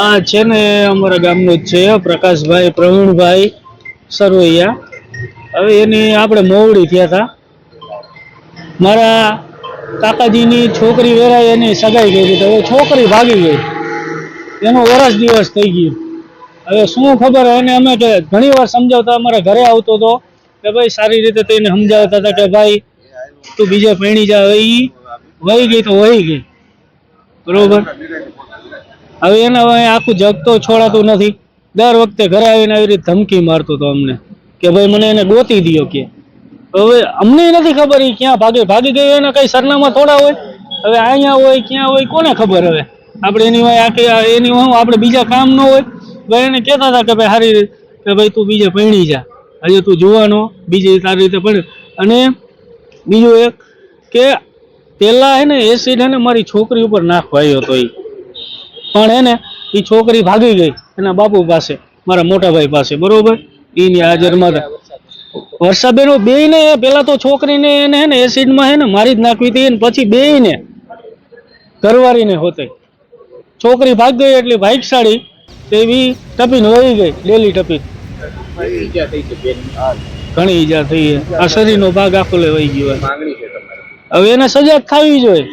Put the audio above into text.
આ છે ને અમારા ગામનું જ છે, પ્રકાશભાઈ, પ્રવીણભાઈ, સરવૈયા. હવે એની આપણે મોવડી થયા હતા. મારા કાકાજીની છોકરી વેરાય એની સગાઈ ગઈ હતી હવે છોકરી ભાગી ગઈ. એનો વરસ દિવસ થઈ ગયો. હવે શું ખબર એને અમે કે ઘણી વાર સમજાવતા, અમારા ઘરે આવતો હતો કે ભાઈ સારી રીતે તેને સમજાવતા હતા કે ભાઈ, તું બીજે પૈણી જા, હવે વહી ગઈ તો વહી ગઈ. બરોબર? હવે એને હવે આખું જગ તો છોડાતું નથી. દર વખતે ઘરે આવીને આવી રીતે ધમકી મારતો હતો અમને. કે ભાઈ મને એને ગોતી દ્યો કે. હવે અમને નથી ખબર એ ક્યાં ભાગે, ભાગી ગયો એના કઈ સરનામા થોડા હોય? હવે અહીંયા હોય, ક્યાં હોય, કોને ખબર હવે? આપણે એની વાંહે આખી એની વાંહે આપણે બીજા કામ ન હોય. ભાઈ એને કહેતા હતા કે ભાઈ સારી રીતે, કે ભાઈ તું બીજે પૈણી જા. હજુ તું જોવાનો, બીજી તારી રીતે પણ અને બીજું એક કે પહેલાં હે ને એસિડ હે ને મારી છોકરી ઉપર નાખવાયો હતો એ પણ એને એ છોકરી ભાગી ગઈ એના બાપુ પાસે મારા મોટાભાઈ પાસે બરોબર? એની હાજરમાં વર્ષાબેનો બે ને પેલા તો છોકરીને એને હે ને એસિડમાં હે ને મારી જ નાખવી હતી ને પછી બે ને ઘરવાળીને હોતે. છોકરી ભાગ ગઈ એટલે સાડી તેવી ટપીને વહી ગઈ ડેલી ટપી. ઘણી ઈજા થઈ આ શરીરનો ભાગ આખો લે વહી ગયો હવે એને સજા જ થવી જોઈએ.